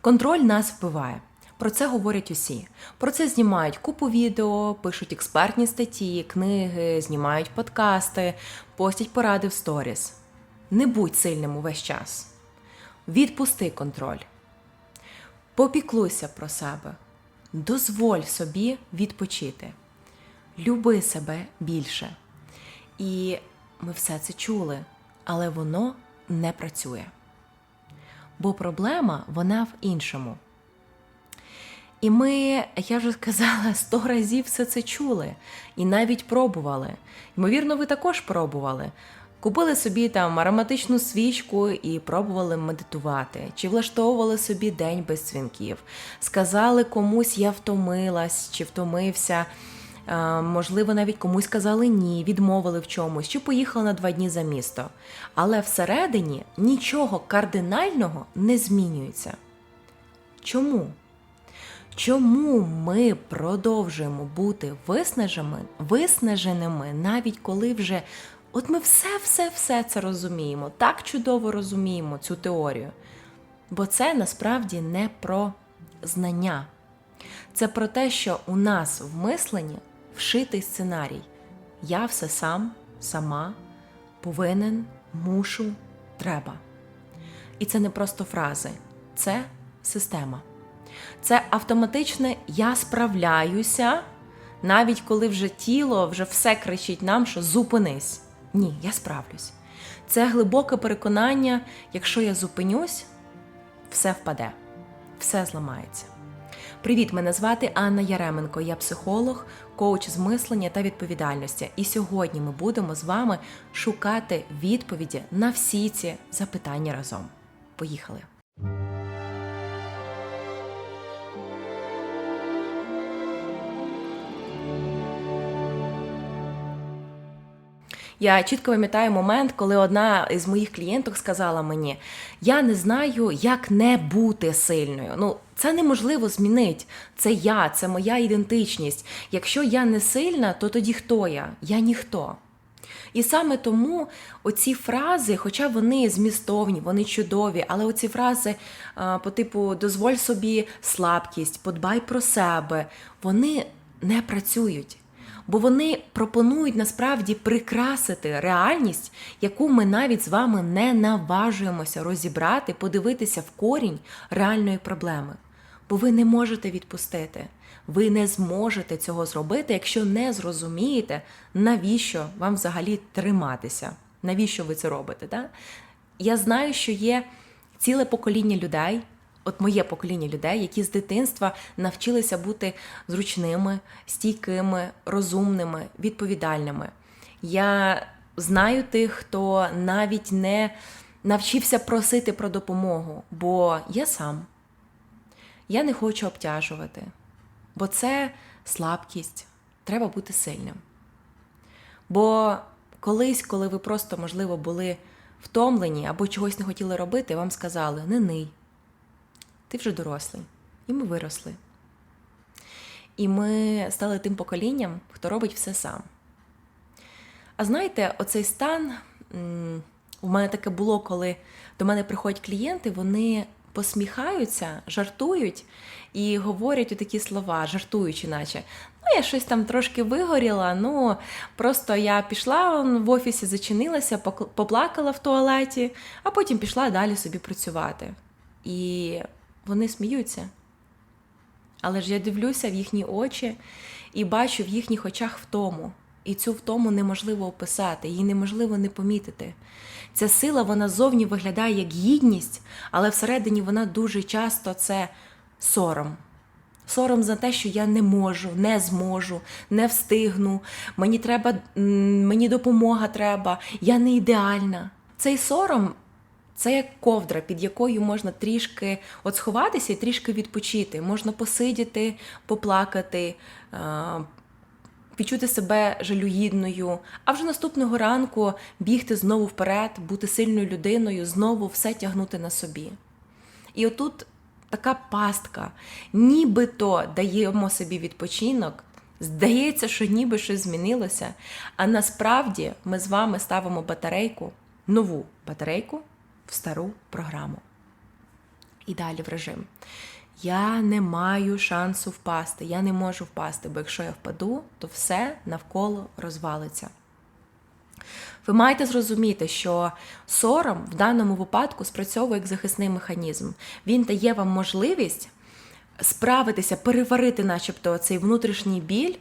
Контроль нас вбиває. Про це говорять усі. Про це знімають купу відео, пишуть експертні статті, книги, знімають подкасти, постять поради в сторіс. Не будь сильним увесь час. Відпусти контроль. Попіклуйся про себе. Дозволь собі відпочити. Люби себе більше. І ми все це чули, але воно не працює. Бо проблема вона в іншому. І ми, я вже сказала, сто разів все це чули і навіть пробували. Ймовірно, ви також пробували. Купили собі там ароматичну свічку і пробували медитувати, чи влаштовували собі день без дзвінків, сказали комусь я втомилась, чи втомився. Е, Можливо, навіть комусь сказали ні, відмовили в чомусь, чи поїхали на два дні за місто. Але всередині нічого кардинального не змінюється. Чому? Чому ми продовжуємо бути виснаженими, виснаженими, навіть коли вже от ми все-все-все це розуміємо, так чудово розуміємо цю теорію? Бо це насправді не про знання. Це про те, що у нас в мисленні вшитий сценарій. Я все сам, сама, повинен, мушу, треба. І це не просто фрази, це система. Це автоматичне я справляюся, навіть коли вже тіло вже все кричить нам, що зупинись. Ні, я справлюсь. Це глибоке переконання, якщо я зупинюсь, все впаде, все зламається. Привіт, мене звати Анна Яременко. Я психолог, коуч з мислення та відповідальності. І сьогодні ми будемо з вами шукати відповіді на всі ці запитання разом. Поїхали! Я чітко пам'ятаю момент, коли одна із моїх клієнток сказала мені: я не знаю, як не бути сильною. Ну, це неможливо змінити. Це я, це моя ідентичність. Якщо я не сильна, то тоді хто я? Я ніхто. І саме тому оці фрази, хоча вони змістовні, вони чудові, але оці фрази по типу дозволь собі слабкість, подбай про себе, вони не працюють. Бо вони пропонують насправді прикрасити реальність, яку ми навіть з вами не наважуємося розібрати, подивитися в корінь реальної проблеми. Бо ви не можете відпустити. Ви не зможете цього зробити, якщо не зрозумієте, навіщо вам взагалі триматися, навіщо ви це робите. Да? Я знаю, що є ціле покоління людей, от моє покоління людей, які з дитинства навчилися бути зручними, стійкими, розумними, відповідальними. Я знаю тих, хто навіть не навчився просити про допомогу, бо я сам. Я не хочу обтяжувати, бо це слабкість, треба бути сильним. Бо колись, коли ви просто, можливо, були втомлені або чогось не хотіли робити, вам сказали не ний, ти вже дорослий. І ми виросли. І ми стали тим поколінням, хто робить все сам. А знаєте, оцей стан у мене таке було, коли до мене приходять клієнти, вони посміхаються, жартують і говорять такі слова, жартуючи, наче. Ну, я щось там трошки вигоріла. Ну просто я пішла в офісі, зачинилася, поплакала в туалеті, а потім пішла далі собі працювати. І вони сміються. Але ж я дивлюся в їхні очі і бачу в їхніх очах втому. І цю втому неможливо описати, її неможливо не помітити. Ця сила вона зовні виглядає як гідність, але всередині вона дуже часто це сором. Сором за те, що я не можу, не зможу, не встигну. Мені треба, мені допомога треба, я не ідеальна. Цей сором це як ковдра, під якою можна трішки от сховатися і трішки відпочити. Можна посидіти, поплакати, відчути себе жалюгідною, а вже наступного ранку бігти знову вперед, бути сильною людиною, знову все тягнути на собі. І отут така пастка, нібито даємо собі відпочинок. Здається, що ніби щось змінилося, а насправді ми з вами ставимо батарейку, нову батарейку в стару програму. І далі в режим. Я не маю шансу впасти, я не можу впасти, бо якщо я впаду, то все навколо розвалиться. Ви маєте зрозуміти, що сором в даному випадку спрацьовує як захисний механізм. Він дає вам можливість справитися, переварити, начебто, цей внутрішній біль,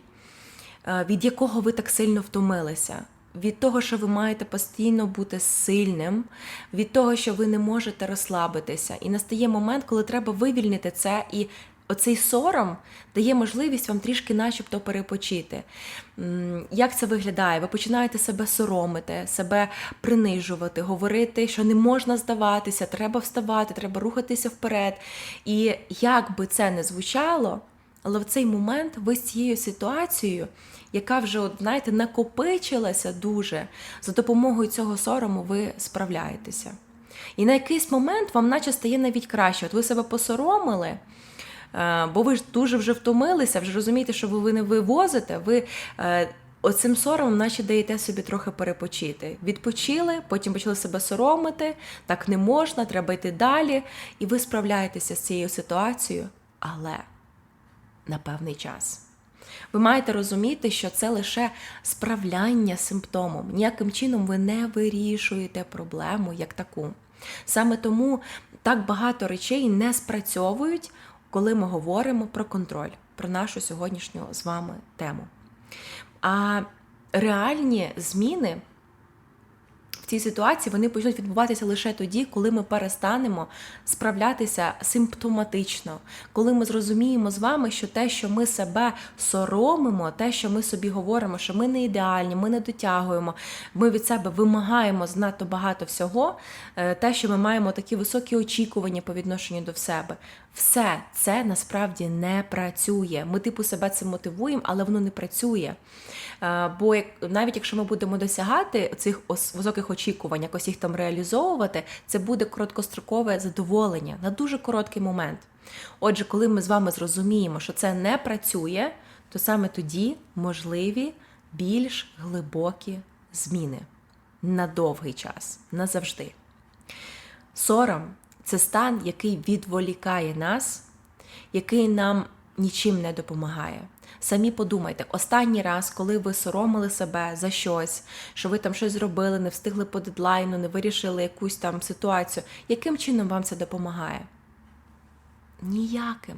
е, від якого ви так сильно втомилися. Від того, що ви маєте постійно бути сильним, від того, що ви не можете розслабитися. І настає момент, коли треба вивільнити це, і оцей сором дає можливість вам трішки, начебто, перепочити. Як це виглядає? Ви починаєте себе соромити, себе принижувати, говорити, що не можна здаватися, треба вставати, треба рухатися вперед. І як би це не звучало, але в цей момент ви з цією ситуацією, яка вже, от, знаєте, накопичилася дуже, за допомогою цього сорому ви справляєтеся. І на якийсь момент вам наче стає навіть краще. От ви себе посоромили, е, бо ви ж дуже вже втомилися, вже розумієте, що ви не вивозите, ви. е, Оцим соромом, наче даєте собі трохи перепочити. Відпочили, потім почали себе соромити, так не можна, треба йти далі. І ви справляєтеся з цією ситуацією, але на певний час. Ви маєте розуміти, що це лише справляння симптомом. Ніяким чином ви не вирішуєте проблему як таку. Саме тому так багато речей не спрацьовують, коли ми говоримо про контроль, про нашу сьогоднішню з вами тему. А реальні зміни цій ситуації вони почнуть відбуватися лише тоді, коли ми перестанемо справлятися симптоматично, коли ми зрозуміємо з вами, що те, що ми себе соромимо, те, що ми собі говоримо, що ми не ідеальні, ми не дотягуємо, ми від себе вимагаємо знато багато всього, е, те, що ми маємо такі високі очікування по відношенню до себе. Все це насправді не працює. Ми, типу, себе цим мотивуємо, але воно не працює. Е, Бо як навіть якщо ми будемо досягати цих високих очікувань, якось їх там реалізовувати, це буде короткострокове задоволення на дуже короткий момент. Отже, коли ми з вами зрозуміємо, що це не працює, то саме тоді можливі більш глибокі зміни на довгий час, назавжди. Сором це стан, який відволікає нас, який нам нічим не допомагає. Самі подумайте, останній раз, коли ви соромили себе за щось, що ви там щось зробили, не встигли по дедлайну, не вирішили якусь там ситуацію, яким чином вам це допомагає? Ніяким.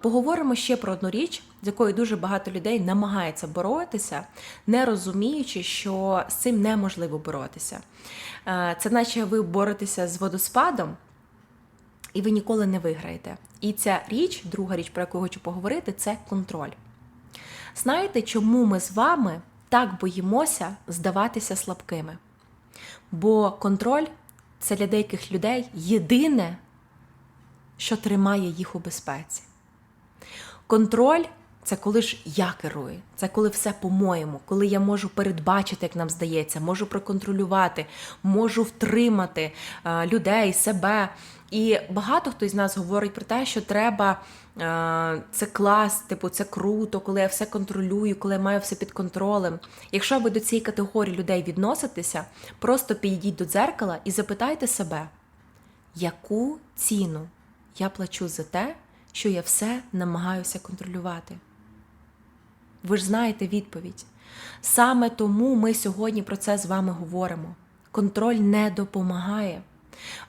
Поговоримо ще про одну річ, з якою дуже багато людей намагається боротися, не розуміючи, що з цим неможливо боротися. Е, Це наче ви боретеся з водоспадом, і ви ніколи не виграєте. І ця річ, друга річ, про яку я хочу поговорити, це контроль. Знаєте, чому ми з вами так боїмося здаватися слабкими? Бо контроль це для деяких людей єдине, що тримає їх у безпеці. Контроль це коли ж я керую, це коли все по-моєму, коли я можу передбачити, як нам здається, можу проконтролювати, можу втримати е, людей, себе. І багато хто з нас говорить про те, що треба е, це клас, типу, це круто, коли я все контролюю, коли я маю все під контролем. Якщо ви до цієї категорії людей відноситеся, просто підійдіть до дзеркала і запитайте себе, яку ціну я плачу за те, що я все намагаюся контролювати. Ви ж знаєте відповідь. Саме тому ми сьогодні про це з вами говоримо. Контроль не допомагає.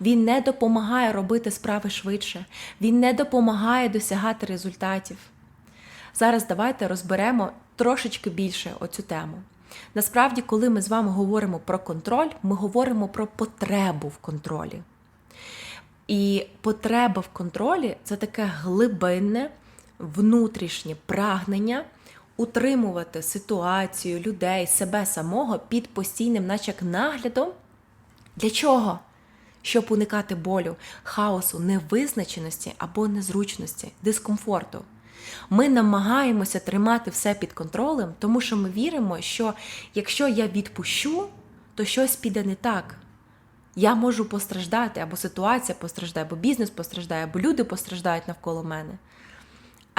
Він не допомагає робити справи швидше, він не допомагає досягати результатів. Зараз давайте розберемо трошечки більше оцю тему. Насправді, коли ми з вами говоримо про контроль, ми говоримо про потребу в контролі. І потреба в контролі це таке глибинне внутрішнє прагнення утримувати ситуацію, людей, себе самого під постійним, наче наглядом. Для чого? Щоб уникати болю, хаосу, невизначеності або незручності, дискомфорту. Ми намагаємося тримати все під контролем, тому що ми віримо, що якщо я відпущу, то щось піде не так. Я можу постраждати, або ситуація постраждає, або бізнес постраждає, або люди постраждають навколо мене.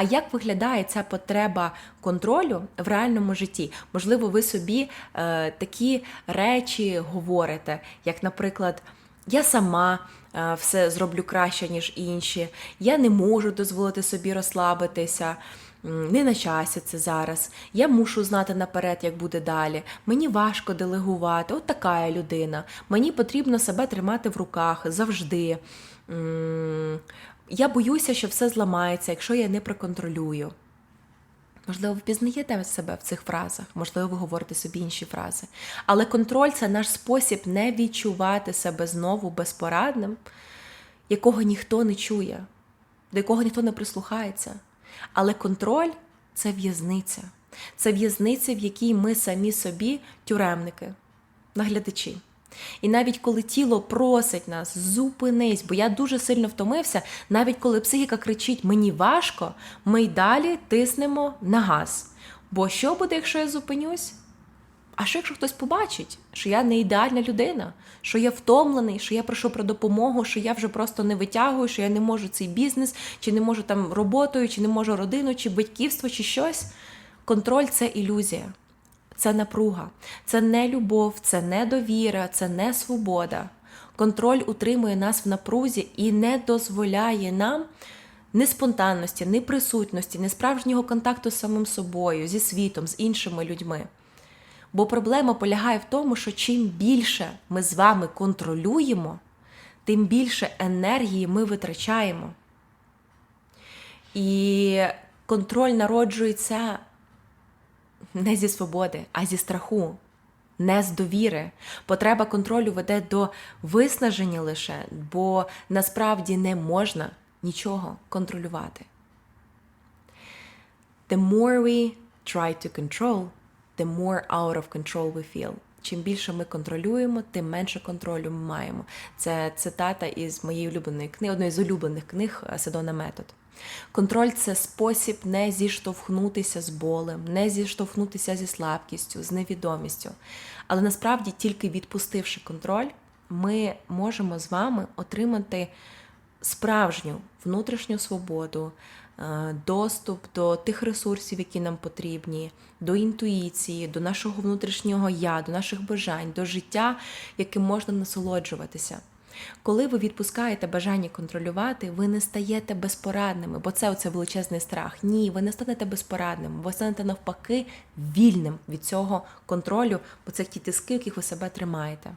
А як виглядає ця потреба контролю в реальному житті? Можливо, ви собі е, такі речі говорите, як, наприклад, я сама е, все зроблю краще, ніж інші, я не можу дозволити собі розслабитися. Не на часі це зараз. Я мушу знати наперед, як буде далі. Мені важко делегувати. От така я людина. Мені потрібно себе тримати в руках завжди. Я боюся, що все зламається, якщо я не проконтролюю. Можливо, ви пізнаєте себе в цих фразах, можливо, ви говорите собі інші фрази. Але контроль це наш спосіб не відчувати себе знову безпорадним, якого ніхто не чує, до якого ніхто не прислухається. Але контроль це в'язниця. Це в'язниця, в якій ми самі собі тюремники, наглядачі. І навіть коли тіло просить нас, зупинись, бо я дуже сильно втомився, навіть коли психіка кричить мені важко, ми й далі тиснемо на газ. Бо що буде, якщо я зупинюсь? А що якщо хтось побачить, що я не ідеальна людина, що я втомлений, що я прошу про допомогу, що я вже просто не витягую, що я не можу цей бізнес, чи не можу там роботою, чи не можу родину, чи батьківство, чи щось. Контроль це ілюзія, це напруга, це не любов, це не довіра, це не свобода. Контроль утримує нас в напрузі і не дозволяє нам ні спонтанності, ні присутності, ні справжнього контакту з самим собою, зі світом, з іншими людьми. Бо проблема полягає в тому, що чим більше ми з вами контролюємо, тим більше енергії ми витрачаємо. І контроль народжується не зі свободи, а зі страху, не з довіри. Потреба контролю веде до виснаження лише, бо насправді не можна нічого контролювати. The more we try to control, the more out of control we feel. Чим більше ми контролюємо, тим менше контролю ми маємо. Це цитата із моєї улюбленої книги, одної з улюблених книг Седона Метод. Контроль це спосіб не зіштовхнутися з болем, не зіштовхнутися зі слабкістю, з невідомістю. Але насправді, тільки відпустивши контроль, ми можемо з вами отримати справжню внутрішню свободу, е, доступ до тих ресурсів, які нам потрібні, до інтуїції, до нашого внутрішнього я, до наших бажань, до життя, яким можна насолоджуватися. Коли ви відпускаєте бажання контролювати, ви не стаєте безпорадними, бо це оце величезний страх. Ні, ви не станете безпорадним, ви станете навпаки вільним від цього контролю, бо це ті тиски, яких ви себе тримаєте.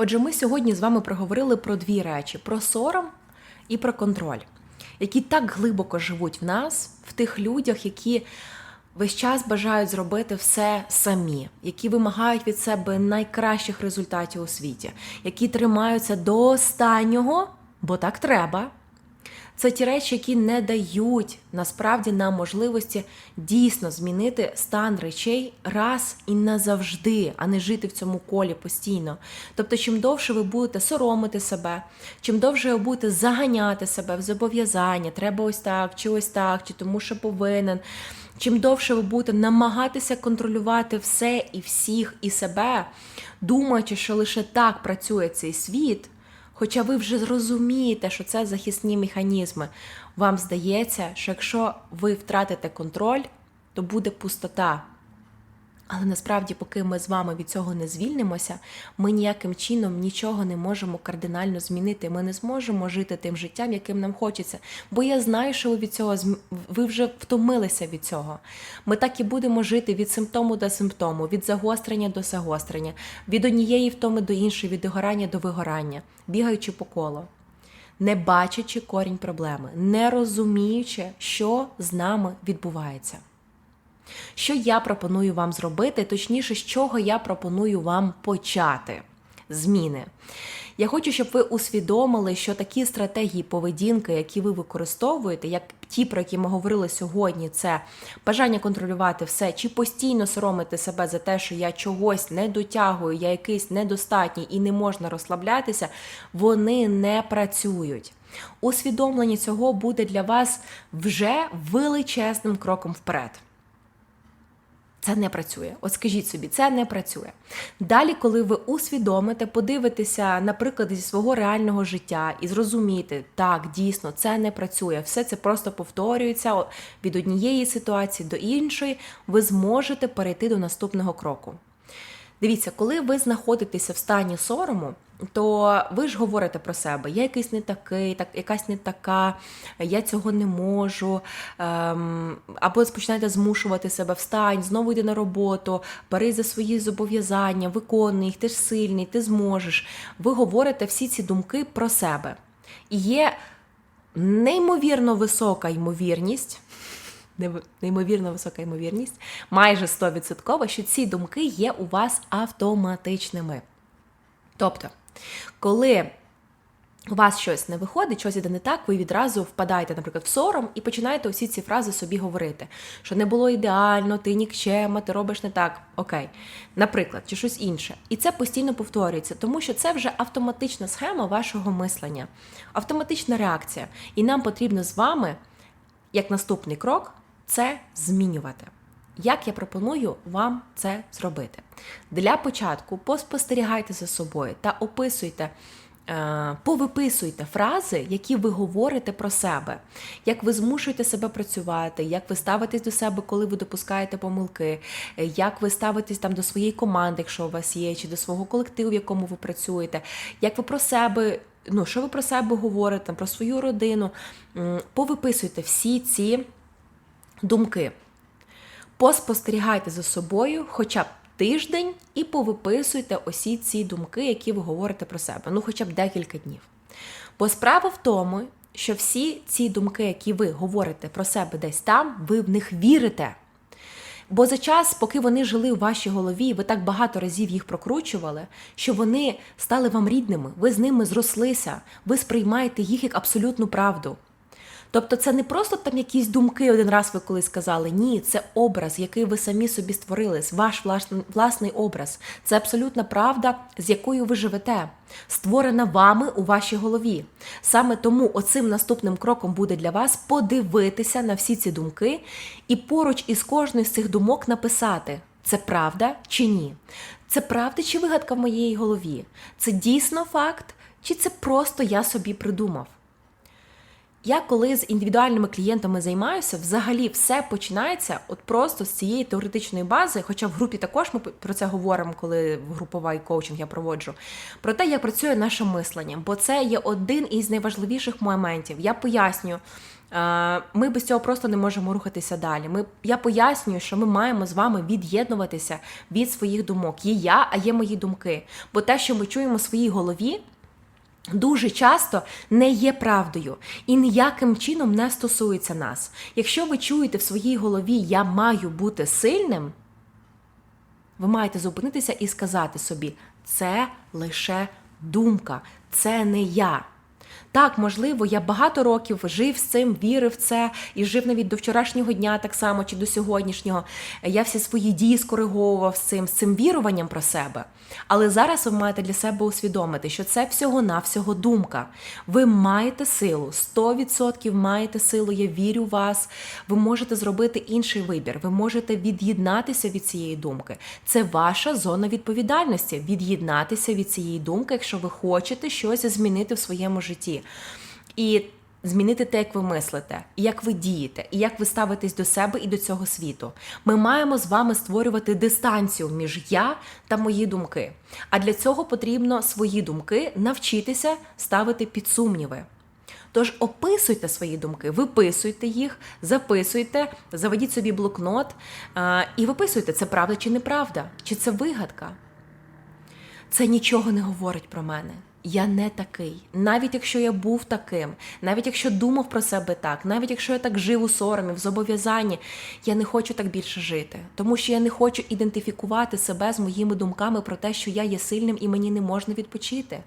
Отже, ми сьогодні з вами проговорили про дві речі: про сором і про контроль, які так глибоко живуть в нас, в тих людях, які весь час бажають зробити все самі, які вимагають від себе найкращих результатів у світі, які тримаються до останнього, бо так треба. Це ті речі, які не дають насправді нам можливості дійсно змінити стан речей раз і назавжди, а не жити в цьому колі постійно. Тобто, чим довше ви будете соромити себе, чим довше ви будете заганяти себе в зобов'язання, треба ось так, чи ось так, чи тому, що повинен. Чим довше ви будете намагатися контролювати все і всіх і себе, думаючи, що лише так працює цей світ. Хоча ви вже зрозумієте, що це захисні механізми, вам здається, що якщо ви втратите контроль, то буде пустота. Але насправді, поки ми з вами від цього не звільнимося, ми ніяким чином нічого не можемо кардинально змінити. Ми не зможемо жити тим життям, яким нам хочеться. Бо я знаю, що ви від цього ви вже втомилися від цього. Ми так і будемо жити від симптому до симптому, від загострення до загострення, від однієї втоми до іншої, від вигорання до вигорання, бігаючи по колу. Не бачачи корінь проблеми, не розуміючи, що з нами відбувається. Що я пропоную вам зробити, точніше, з чого я пропоную вам почати зміни. Я хочу, щоб ви усвідомили, що такі стратегії поведінки, які ви використовуєте, як ті, про які ми говорили сьогодні, це бажання контролювати все, чи постійно соромити себе за те, що я чогось не дотягую, я якийсь недостатній і не можна розслаблятися, вони не працюють. Усвідомлення цього буде для вас вже величезним кроком вперед. Це не працює. От скажіть собі, це не працює. Далі, коли ви усвідомите, подивитеся, наприклад, зі свого реального життя і зрозумієте, так, дійсно, це не працює, все це просто повторюється від однієї ситуації до іншої, ви зможете перейти до наступного кроку. Дивіться, коли ви знаходитеся в стані сорому, то ви ж говорите про себе, я якийсь не такий, так, якась не така, я цього не можу. Ем, або починаєте змушувати себе встань, знову йди на роботу, бери за свої зобов'язання, виконуй їх, ти ж сильний, ти зможеш. Ви говорите всі ці думки про себе. І є неймовірно висока ймовірність неймовірно висока ймовірність, майже 100%, що ці думки є у вас автоматичними. Тобто, коли у вас щось не виходить, щось іде не так, ви відразу впадаєте, наприклад, в сором і починаєте усі ці фрази собі говорити, що не було ідеально, ти нікчема, ти робиш не так. Окей, наприклад, чи щось інше. І це постійно повторюється, тому що це вже автоматична схема вашого мислення, автоматична реакція. І нам потрібно з вами, як наступний крок, це змінювати. Як я пропоную вам це зробити? Для початку поспостерігайте за собою та описуйте. Е, повиписуйте фрази, які ви говорите про себе, як ви змушуєте себе працювати, як ви ставитесь до себе, коли ви допускаєте помилки, як ви ставитесь там до своєї команди, якщо у вас є, чи до свого колективу, в якому ви працюєте, як ви про себе, ну що ви про себе говорите, про свою родину. Повиписуйте всі ці думки. Поспостерігайте за собою хоча б тиждень і повиписуйте усі ці думки, які ви говорите про себе, ну хоча б декілька днів. Бо справа в тому, що всі ці думки, які ви говорите про себе десь там, ви в них вірите. Бо за час, поки вони жили у вашій голові, ви так багато разів їх прокручували, що вони стали вам рідними, ви з ними зрослися, ви сприймаєте їх як абсолютну правду. Тобто це не просто там якісь думки один раз ви колись сказали. Ні, це образ, який ви самі собі створили, ваш власний образ. Це абсолютна правда, з якою ви живете, створена вами у вашій голові. Саме тому оцим наступним кроком буде для вас подивитися на всі ці думки і поруч із кожною з цих думок написати. Це правда чи ні? Це правда чи вигадка в моїй голові? Це дійсно факт, чи це просто я собі придумав? Я коли з індивідуальними клієнтами займаюся, взагалі все починається от просто з цієї теоретичної бази. Хоча в групі також ми про це говоримо, коли в груповий коучинг я проводжу. Про те, як працює наше мислення, бо це є один із найважливіших моментів. Я пояснюю. Ми без цього просто не можемо рухатися далі. Ми, Я пояснюю, що ми маємо з вами від'єднуватися від своїх думок. Є я, а є мої думки. Бо те, що ми чуємо в своїй голові, Дуже часто не є правдою і ніяким чином не стосується нас. Якщо ви чуєте в своїй голові Я маю бути сильним, ви маєте зупинитися і сказати собі, це лише думка, це не я. Так, можливо, я багато років жив з цим, вірив в це і жив навіть до вчорашнього дня, так само чи до сьогоднішнього. Я всі свої дії скориговував з цим, з цим віруванням про себе. Але зараз ви маєте для себе усвідомити, що це всього-навсього думка. Ви маєте силу, 100% маєте силу, я вірю в вас. Ви можете зробити інший вибір, ви можете від'єднатися від цієї думки. Це ваша зона відповідальності від'єднатися від цієї думки, якщо ви хочете щось змінити в своєму житті. І Змінити те, як ви мислите, і як ви дієте, і як ви ставитесь до себе і до цього світу. Ми маємо з вами створювати дистанцію між я та мої думки. А для цього потрібно свої думки навчитися ставити під сумніви. Тож описуйте свої думки, виписуйте їх, записуйте, заведіть собі блокнот і виписуйте, це правда чи неправда, чи це вигадка. Це нічого не говорить про мене. Я не такий, навіть якщо я був таким, навіть якщо думав про себе так, навіть якщо я так жив у соромі, в зобов'язанні, я не хочу так більше жити, тому що я не хочу ідентифікувати себе з моїми думками про те, що я є сильним і мені не можна відпочити.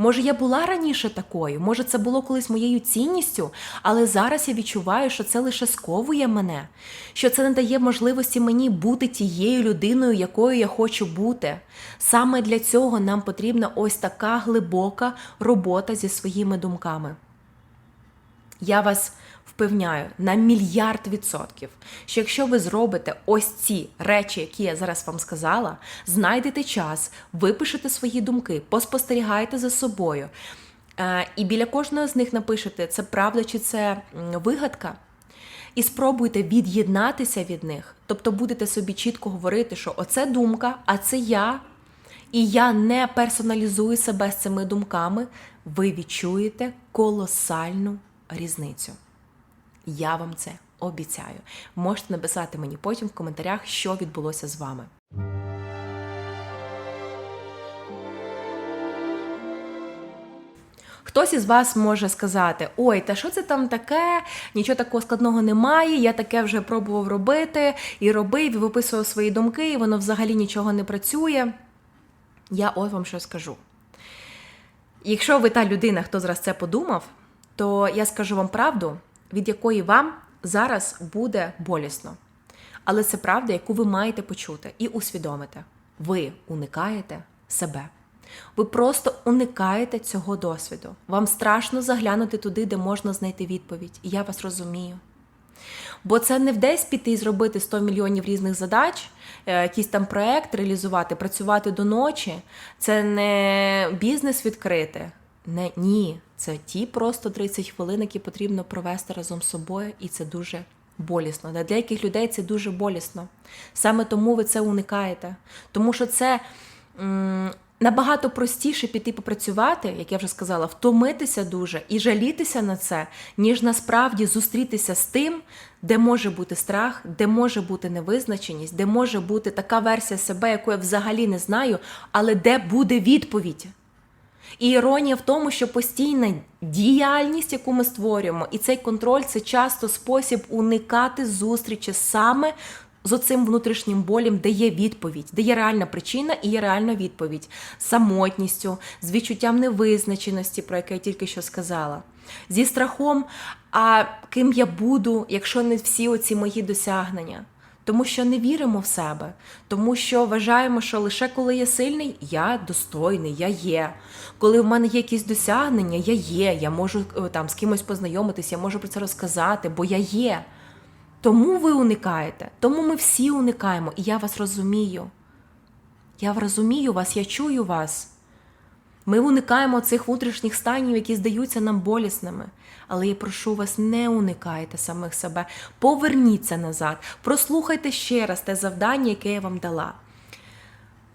Може, я була раніше такою, може, це було колись моєю цінністю, але зараз я відчуваю, що це лише сковує мене, що це не дає можливості мені бути тією людиною, якою я хочу бути. Саме для цього нам потрібна ось така глибока робота зі своїми думками. Я вас впевняю на мільярд відсотків, що якщо ви зробите ось ці речі, які я зараз вам сказала, знайдете час, випишете свої думки, поспостерігаєте за собою. е, І біля кожного з них напишете, це правда чи це вигадка. І спробуйте від'єднатися від них. Тобто будете собі чітко говорити, що оце думка, а це я. І я не персоналізую себе з цими думками. Ви відчуєте колосальну різницю. Я вам це обіцяю. Можете написати мені потім в коментарях, що відбулося з вами. Хтось із вас може сказати: ой, та що це там таке? Нічого такого складного немає. Я таке вже пробував робити і робив, і виписував свої думки, і воно взагалі нічого не працює. Я ось вам що скажу. Якщо ви та людина, хто зараз це подумав, то я скажу вам правду, від якої вам зараз буде болісно. Але це правда, яку ви маєте почути і усвідомити. Ви уникаєте себе. Ви просто уникаєте цього досвіду. Вам страшно заглянути туди, де можна знайти відповідь. І я вас розумію. Бо це не вдесь піти і зробити 100 мільйонів різних задач, е, якийсь там проект реалізувати, працювати до ночі. Це не бізнес відкрити. Не, ні, це ті просто 30 хвилин, які потрібно провести разом з собою, і це дуже болісно. Для деяких людей це дуже болісно. Саме тому ви це уникаєте. Тому що це м, набагато простіше піти попрацювати, як я вже сказала, втомитися дуже і жалітися на це, ніж насправді зустрітися з тим, де може бути страх, де може бути невизначеність, де може бути така версія себе, яку я взагалі не знаю, але де буде відповідь. І іронія в тому, що постійна діяльність, яку ми створюємо, і цей контроль це часто спосіб уникати зустрічі саме з оцим внутрішнім болем, де є відповідь, де є реальна причина і є реальна відповідь самотністю, з відчуттям невизначеності, про яке я тільки що сказала, зі страхом, а ким я буду, якщо не всі оці мої досягнення. Тому що не віримо в себе, тому що вважаємо, що лише коли я сильний, я достойний, я є. Коли в мене є якісь досягнення, я є, я можу е, там з кимось познайомитися, я можу про це розказати, бо я є. Тому ви уникаєте, тому ми всі уникаємо, і я вас розумію. Я розумію вас, я чую вас. Ми уникаємо цих внутрішніх станів, які здаються нам болісними. Але я прошу вас, не уникайте самих себе. Поверніться назад, прослухайте ще раз те завдання, яке я вам дала.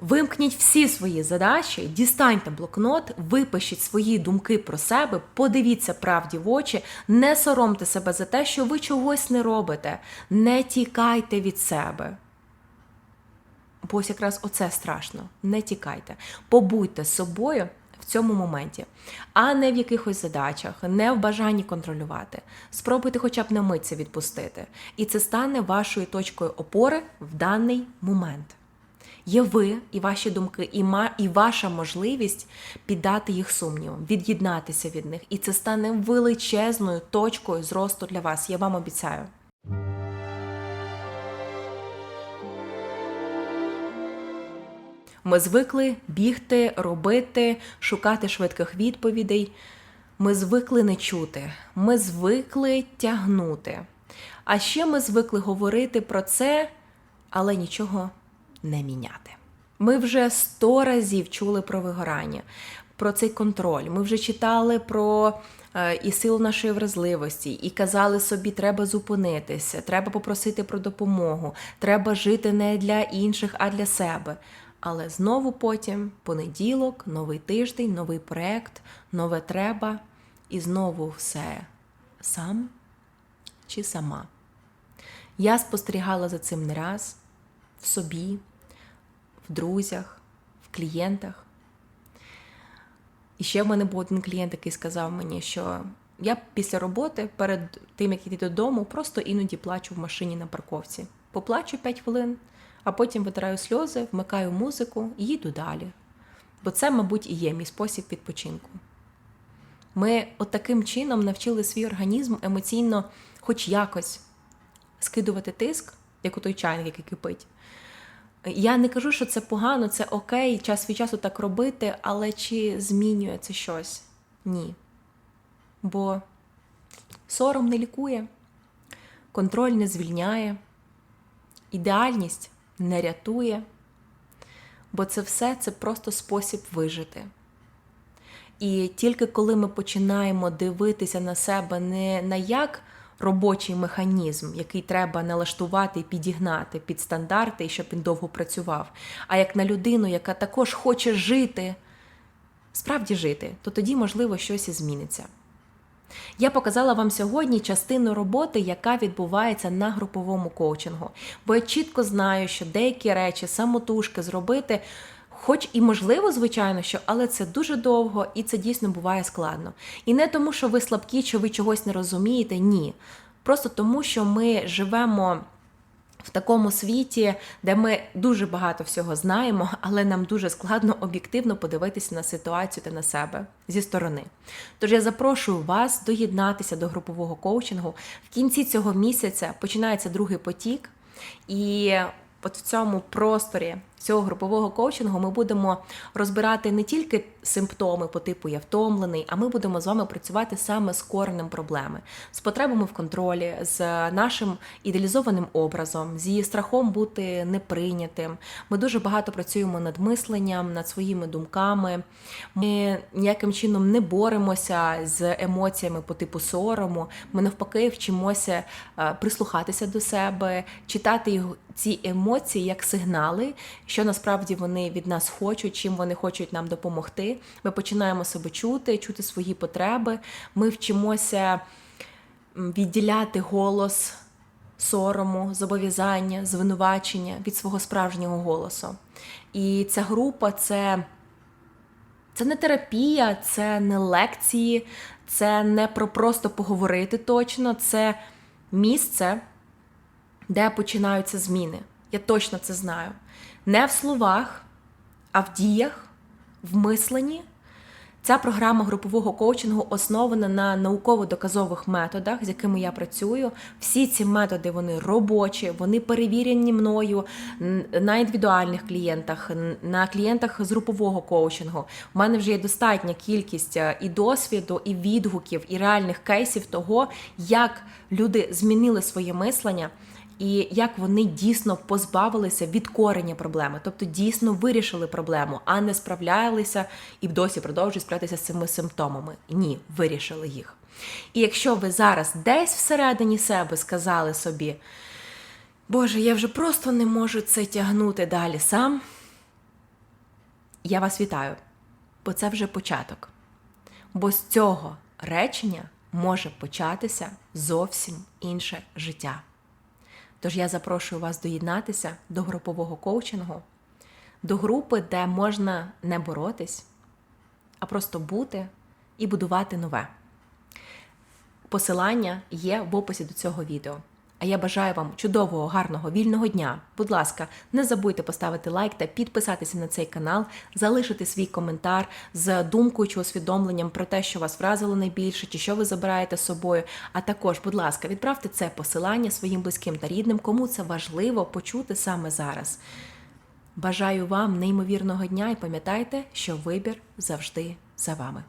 Вимкніть всі свої задачі, дістаньте блокнот, випишіть свої думки про себе, подивіться правді в очі, не соромте себе за те, що ви чогось не робите, не тікайте від себе. Бо ось якраз оце страшно. Не тікайте. Побудьте з собою в цьому моменті, а не в якихось задачах, не в бажанні контролювати. Спробуйте хоча б на мить це відпустити. І це стане вашою точкою опори в даний момент. Є ви і ваші думки, і ма, і ваша можливість піддати їх сумнівам, від'єднатися від них. І це стане величезною точкою зросту для вас. Я вам обіцяю. Ми звикли бігти, робити, шукати швидких відповідей. Ми звикли не чути, ми звикли тягнути. А ще ми звикли говорити про це, але нічого не міняти. Ми вже сто разів чули про вигорання, про цей контроль. Ми вже читали про е, і силу нашої вразливості, і казали собі, треба зупинитися, треба попросити про допомогу, треба жити не для інших, а для себе. Але знову потім понеділок, новий тиждень, новий проект, нове треба, і знову все сам чи сама. Я спостерігала за цим не раз в собі, в друзях, в клієнтах. І ще в мене був один клієнт, який сказав мені, що я після роботи, перед тим, як йти додому, просто іноді плачу в машині на парковці. Поплачу 5 хвилин, а потім витираю сльози, вмикаю музику і їду далі. Бо це, мабуть, і є мій спосіб відпочинку. Ми от таким чином навчили свій організм емоційно, хоч якось, скидувати тиск, як у той чайник, який кипить. Я не кажу, що це погано, це окей, час від часу так робити, але чи змінює це щось? Ні. Бо сором не лікує, контроль не звільняє, ідеальність не рятує, бо це все це просто спосіб вижити. І тільки коли ми починаємо дивитися на себе не на як робочий механізм, який треба налаштувати і підігнати під стандарти, щоб він довго працював, а як на людину, яка також хоче жити, справді жити, то тоді, можливо, щось і зміниться. Я показала вам сьогодні частину роботи, яка відбувається на груповому коучингу, бо я чітко знаю, що деякі речі самотужки зробити, хоч і можливо, звичайно, що, але це дуже довго і це дійсно буває складно. І не тому, що ви слабкі, чи ви чогось не розумієте, ні. Просто тому, що ми живемо в такому світі, де ми дуже багато всього знаємо, але нам дуже складно об'єктивно подивитися на ситуацію та на себе зі сторони. Тож я запрошую вас доєднатися до групового коучингу. В кінці цього місяця починається другий потік, і от в цьому просторі цього групового коучингу ми будемо розбирати не тільки симптоми по типу я втомлений, а ми будемо з вами працювати саме з коренем проблеми, з потребами в контролі, з нашим ідеалізованим образом, з її страхом бути неприйнятим. Ми дуже багато працюємо над мисленням, над своїми думками. Ми ніяким чином не боремося з емоціями по типу сорому. Ми навпаки вчимося е, прислухатися до себе, читати ці емоції як сигнали, що насправді вони від нас хочуть, чим вони хочуть нам допомогти. Ми починаємо себе чути, чути свої потреби. Ми вчимося відділяти голос сорому, зобов'язання, звинувачення від свого справжнього голосу. І ця група це. Це не терапія, це не лекції, це не про просто поговорити точно, це місце, де починаються зміни. Я точно це знаю. Не в словах, а в діях, в мисленні. Ця програма групового коучингу основана на науково-доказових методах, з якими я працюю. Всі ці методи вони робочі, вони перевірені мною на індивідуальних клієнтах, на клієнтах з групового коучингу. У мене вже є достатня кількість е, і досвіду, і відгуків, і реальних кейсів того, як люди змінили своє мислення і як вони дійсно позбавилися від корення проблеми, тобто дійсно вирішили проблему, а не справлялися і досі продовжують справлятися з цими симптомами. Ні, вирішили їх. І якщо ви зараз десь всередині себе сказали собі, Боже, я вже просто не можу це тягнути далі сам, я вас вітаю, бо це вже початок. Бо з цього речення може початися зовсім інше життя. Тож я запрошую вас доєднатися до групового коучингу, до групи, де можна не боротись, а просто бути і будувати нове. Посилання є в описі до цього відео. А я бажаю вам чудового, гарного, вільного дня. Будь ласка, не забудьте поставити лайк та підписатися на цей канал, залишити свій коментар з думкою чи усвідомленням про те, що вас вразило найбільше, чи що ви забираєте з собою. А також, будь ласка, відправте це посилання своїм близьким та рідним, кому це важливо почути саме зараз. Бажаю вам неймовірного дня і пам'ятайте, що вибір завжди за вами.